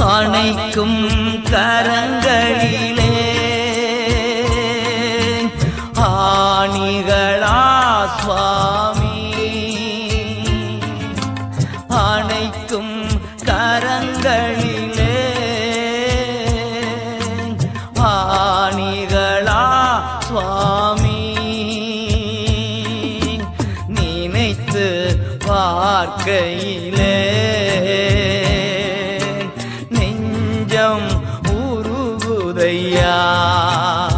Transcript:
அணைக்கும் கரங்களிலே. ஆணிகளா சுவாமி அணைக்கும் கரங்களிலே. ஆணிகளா சுவாமி நினைத்து பார்க்கையிலே. 飞扬。